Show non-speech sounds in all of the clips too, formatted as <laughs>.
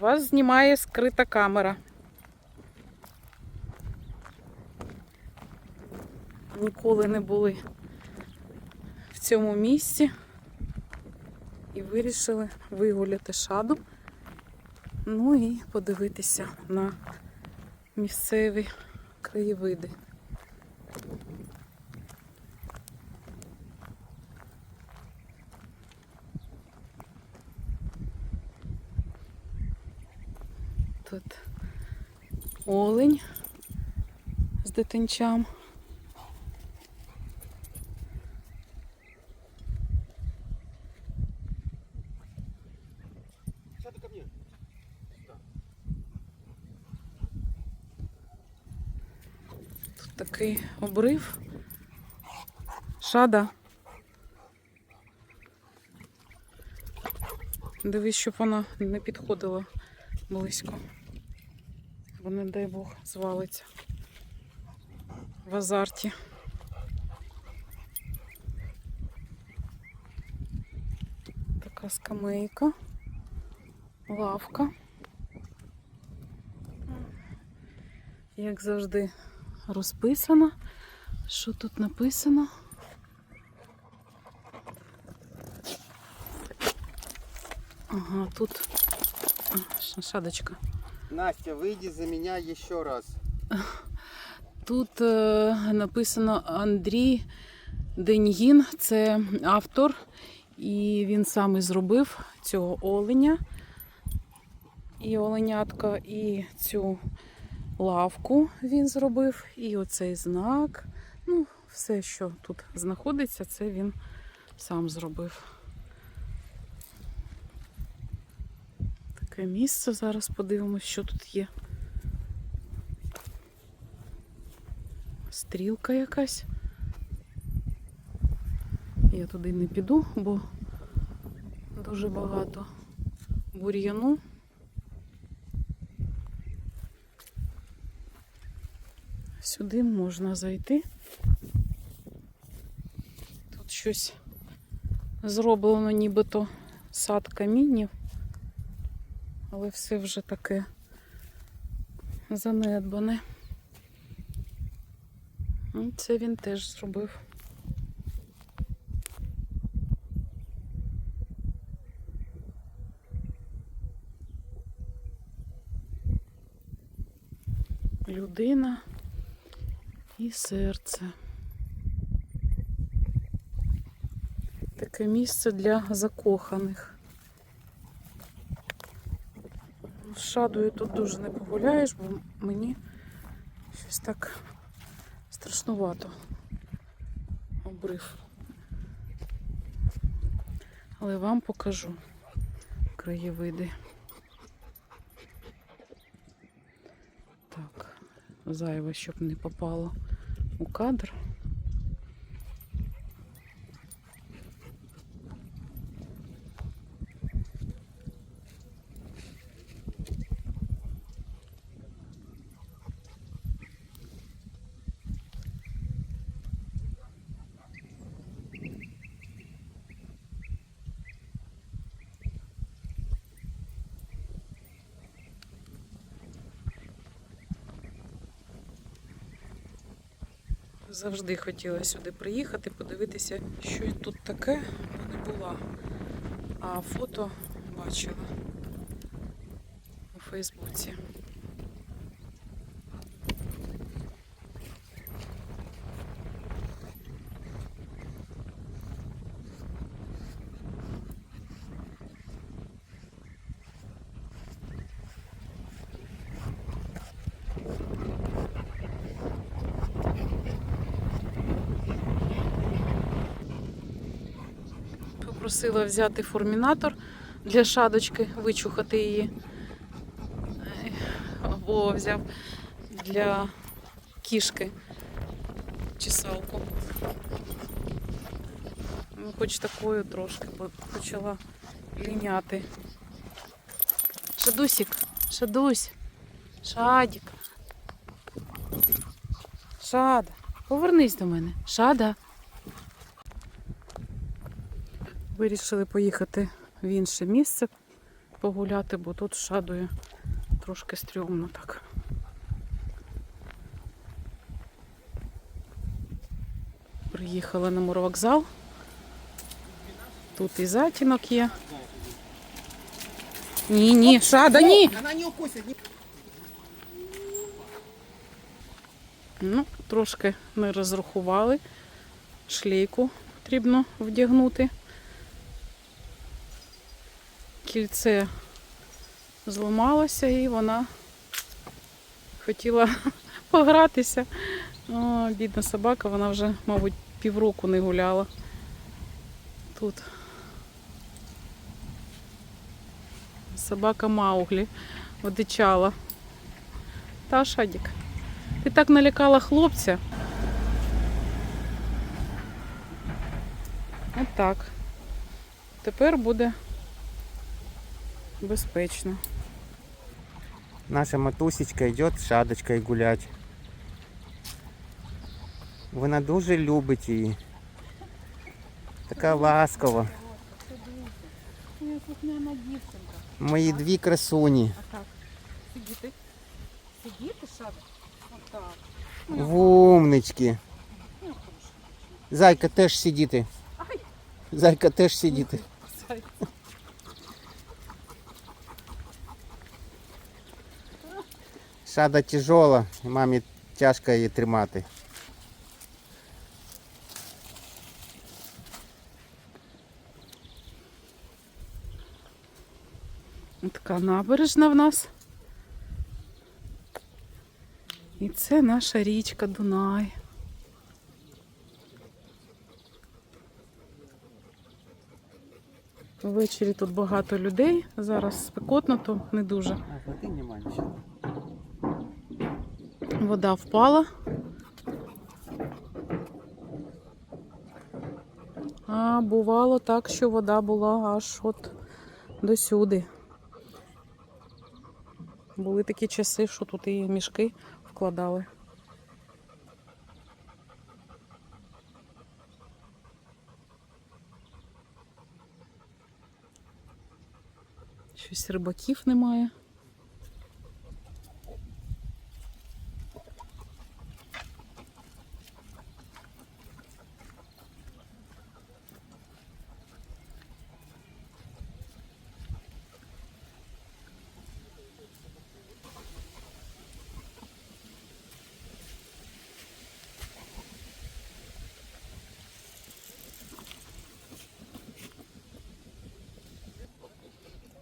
Вас знімає скрита камера. Ніколи не були в цьому місці і вирішили вигуляти шаду. Ну і подивитися на місцеві краєвиди. Тут олень з дитинчам. Тут такий обрив. Шада. Дивись, щоб вона не підходила близько. Бо не дай Бог звалиться в азарті. Така скамейка, лавка. Як завжди, розписано. Що тут написано? Ага, тут а, ш- шадочка. Настя, выйди за меня еще раз. <laughs> Тут е, написано Андрій Деньгін, це автор, і він сам і зробив цього оленя і оленятка, і цю лавку він зробив, і оцей знак. Ну, все, що тут знаходиться, це він сам зробив. Таке місце. Зараз подивимось, що тут є. Стрілка якась. Я туди не піду, бо дуже багато бур'яну. Сюди можна зайти. Тут щось зроблено нібито сад камінів, але все вже таке занедбане. Це він теж зробив. Людина і серце. Таке місце для закоханих. З шадою тут дуже не погуляєш, бо мені щось так страшнувато обрив. Але вам покажу краєвиди. Так, зайве, щоб не попало у кадр. Завжди хотіла сюди приїхати, подивитися, що тут таке, не була. А фото бачила у Фейсбуці. Попросила взяти формінатор для шадочки, вичухати її. Або взяв для кішки чесалку. Ну, хоч такою трошки, почала ліняти. Шадусик, Шадусь, Шадік. Шада, повернись до мене. Шада. Вирішили поїхати в інше місце, погуляти, бо тут з шадою трошки стрьомно так. Приїхали на моровокзал. Тут і затінок є. Ні, ні, шада, ні. Ну, трошки не розрахували. Шлейку потрібно вдягнути. Кільце зламалося і вона хотіла <laughs> погратися. О, бідна собака, вона вже, мабуть, півроку не гуляла. Тут. Собака Мауглі одичала. Та Шадік. Ти так налякала хлопця. От. Тепер буде безпечно. Наша матусечка йде з шадочкою гулять. Вона дуже любить її. Така ласкова. Я слухняна дівчинка. Мої дві красуні. А так. Сидіти. Сидіти, Шада? Отак. Вумнички. Ну, хорошо. Зайка теж сидіти. Ай. Зайка теж сидіти. Шада тяжола, мамі тяжко її тримати. Така набережна в нас. І це наша річка Дунай. Ввечері тут багато людей. Зараз спекотно, то не дуже. А, води немає нічого. Вода впала. А бувало так, що вода була аж от до сюди. Були такі часи, що тут і мішки вкладали. Щось рибаків немає.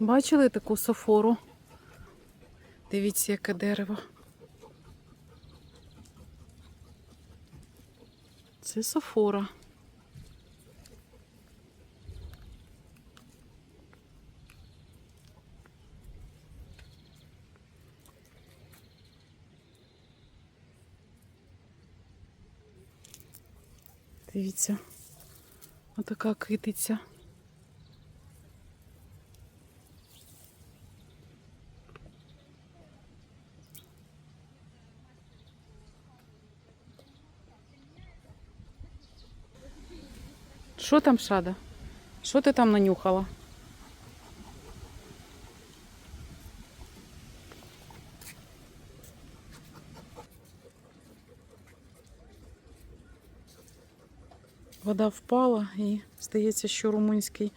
Бачили таку софору? Дивіться, яке дерево. Це софора. Дивіться, отака китиця. Що там, Шада? Що ти там нанюхала? Вода впала і здається, що румунський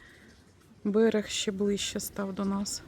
берег ще ближче став до нас.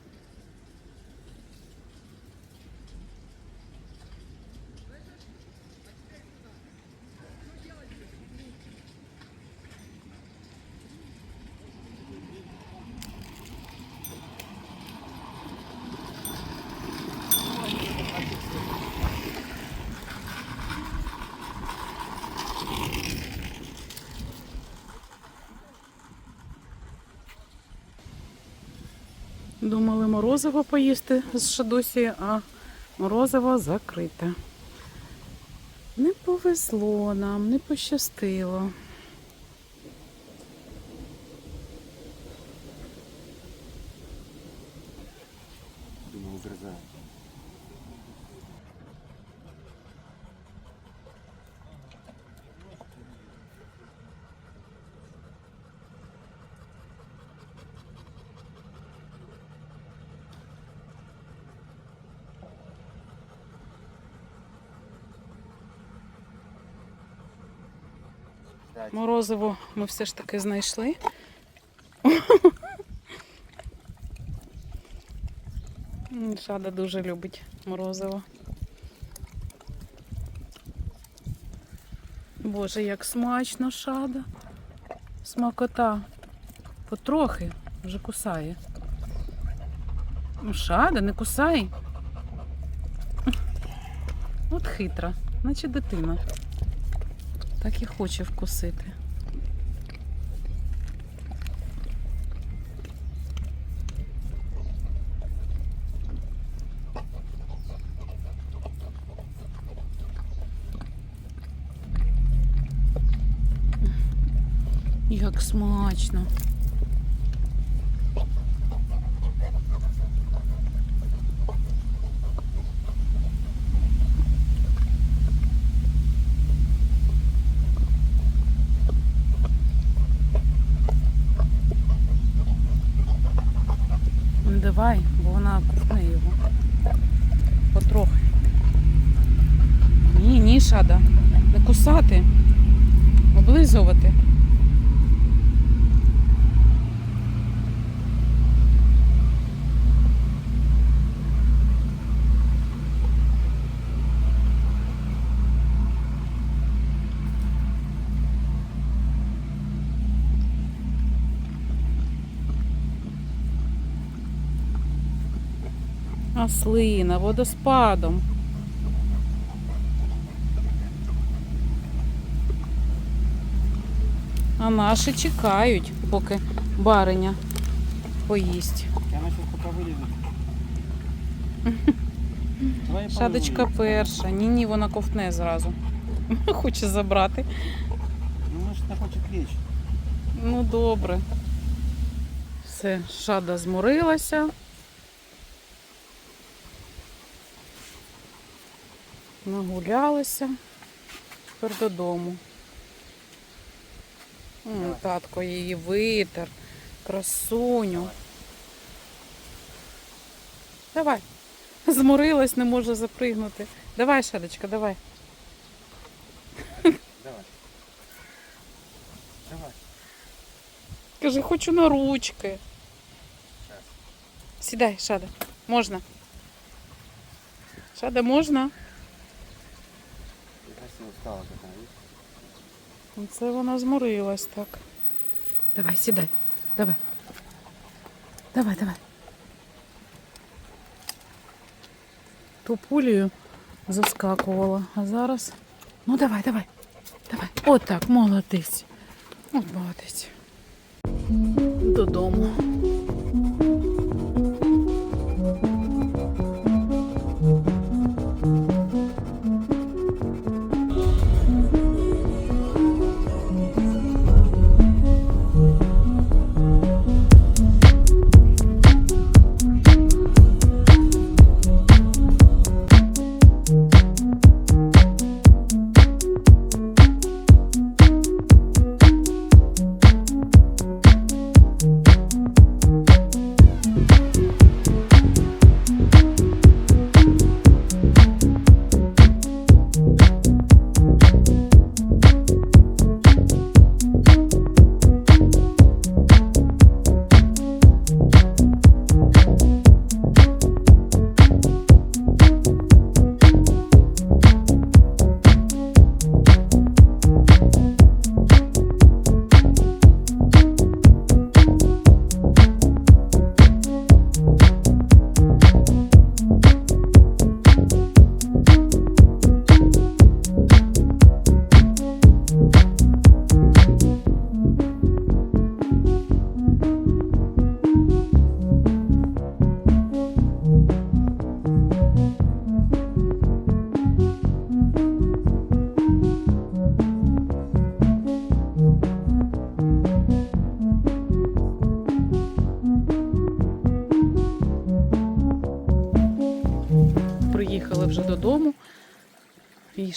Думали морозиво поїсти з Шадусі, а морозиво закрите. Не повезло нам, не пощастило. Морозиво ми все ж таки знайшли. Шада дуже любить морозиво. Боже, як смачно шада. Смакота. Потрохи вже кусає. Ну, Шада, не кусай. От хитра, наче дитина. Так і хоче вкусити. Як смачно. Ну, Давай, бо вона ковтне його. Потрохи. Ні, ні, шада. Не кусати. Облизувати. Аслина, водоспадом. А наші чекають, поки бариня поїсть. Я вылезу. <laughs> Давай я Шадочка перша. Ні, ні, вона ковтне зразу. <laughs> Хоче забрати. Ну, может, она хочет лечь. Ну, добре. Все, шада зморилася. Нагулялася. Тепер додому. М. Татко її витер. Красуню. Давай. Зморилась, не може запригнути. Давай, шадочка, давай. Давай. Давай. Кажи, хочу на ручки. Сідай, Шада. Можна. Шада, можна? Такая, видишь? Ну, Це вона зморилась так. Давай, сідай. Давай. Давай, давай. Ту пулею заскакувала, а зараз. Ну давай, давай. Давай. Отак, молодець. От молодець. Додому.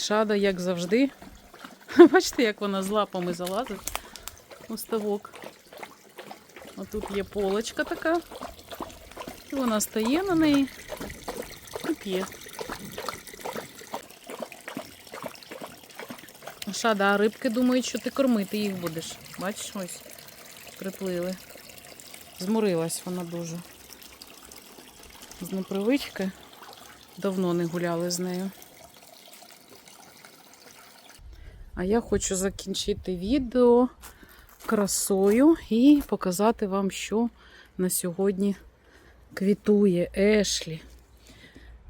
Шада, як завжди. <laughs> Бачите, як вона з лапами залазить у ставок. Отут є полочка така. І вона стає на неї і п'є. Шада, а рибки думають, що ти кормити їх будеш. Бачиш, ось приплили. Зморилась вона дуже. З непривички. Давно не гуляли з нею. А я хочу закінчити відео красою і показати вам, що на сьогодні квітує Ешлі.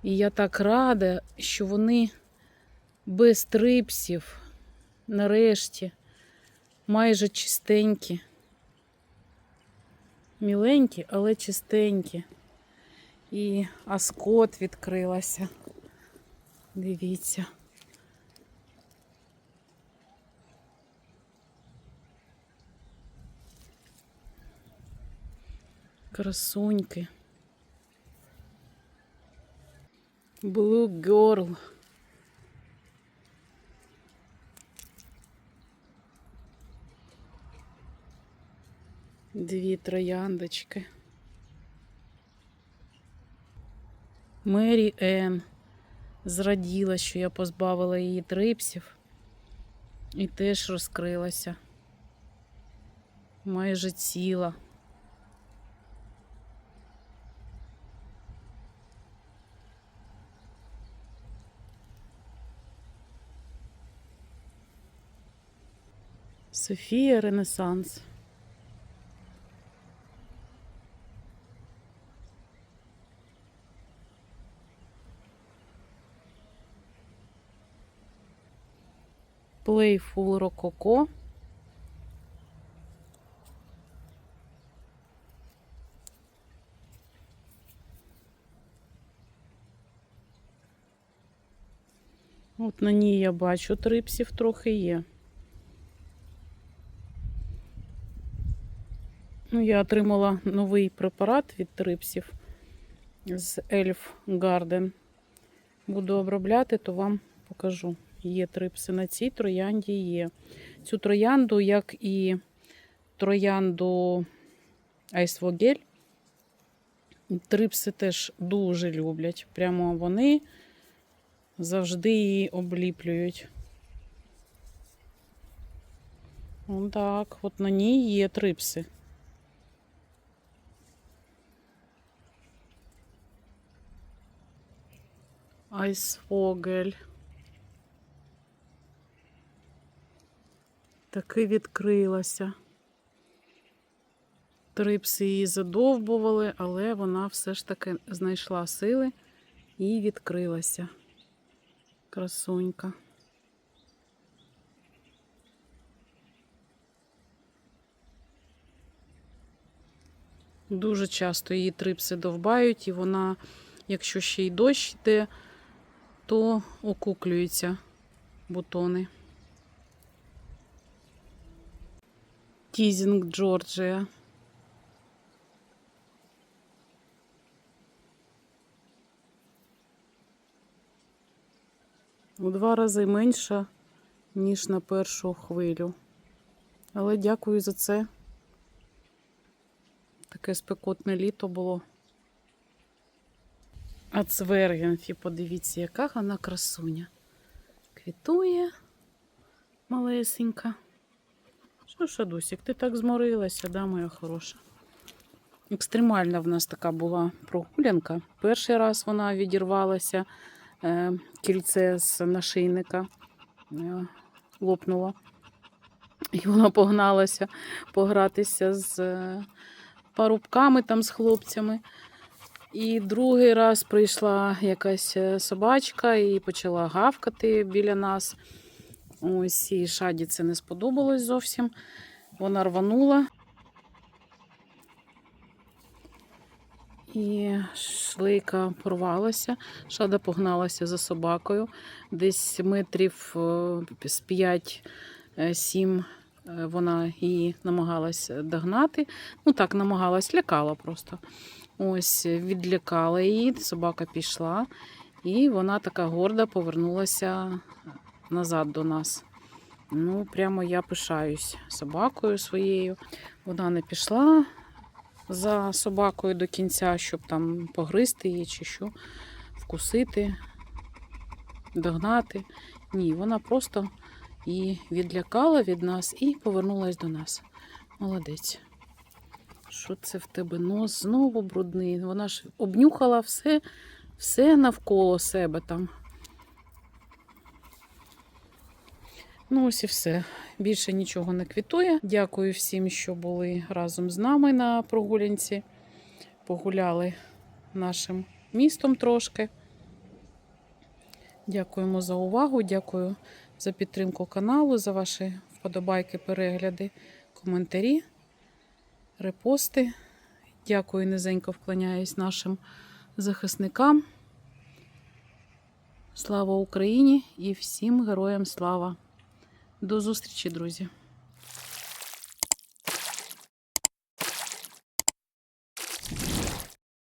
І я так рада, що вони без трипсів, нарешті, майже чистенькі. Міленькі, але чистенькі. І аскот відкрилася. Дивіться. Красуньки. Blue Girl. Дві трояндочки. Мері Енн зраділа, що я позбавила її трипсів і теж розкрилася. Майже ціла. Софія Ренесанс. Playful Rococo. От на ній я бачу трипсів трохи є. Ну, я отримала новий препарат від трипсів з Elf Garden. Буду обробляти, то вам покажу. Є трипси на цій троянді є. Цю троянду, як і троянду Айсвогель, трипси теж дуже люблять. Прямо вони завжди її обліплюють. Так, от на ній є трипси. Айсфогель. Таки відкрилася. Трипси її задовбували, але вона все ж таки знайшла сили і відкрилася. Красунька. Дуже часто її трипси довбають, і вона, якщо ще й дощ йде, то окуклюються бутони. Тізінг Джорджія. У два рази менша, ніж на першу хвилю. Але дякую за це. Таке спекотне літо було. А цвергенфі, подивіться, яка вона красуня. Квітує малесенька. Що, Шадусік, ти так зморилася, да, моя хороша? Екстремальна в нас така була прогулянка. Перший раз вона відірвалася, е, кільце з нашийника е, лопнуло. І вона погналася погратися з е, парубками там з хлопцями. І другий раз прийшла якась е, собачка і почала гавкати біля нас. Ось і шаді це не сподобалось зовсім. Вона рванула. І шлейка порвалася. Шада погналася за собакою. Десь метрів е, з 5-7 вона її намагалась догнати. Ну так, намагалась, лякала просто. Ось, відлякала її, собака пішла, і вона така горда повернулася назад до нас. Ну, прямо я пишаюсь собакою своєю. Вона не пішла за собакою до кінця, щоб там погризти її чи що, вкусити, догнати. Ні, вона просто і відлякала від нас і повернулась до нас. Молодець. Що це в тебе нос знову брудний? Вона ж обнюхала все, все навколо себе там. Ну, ось і все. Більше нічого не квітує. Дякую всім, що були разом з нами на прогулянці. Погуляли нашим містом трошки. Дякуємо за увагу, дякую за підтримку каналу, за ваші вподобайки, перегляди, коментарі, репости. Дякую, низенько вклоняюсь нашим захисникам. Слава Україні і всім героям слава! До зустрічі, друзі!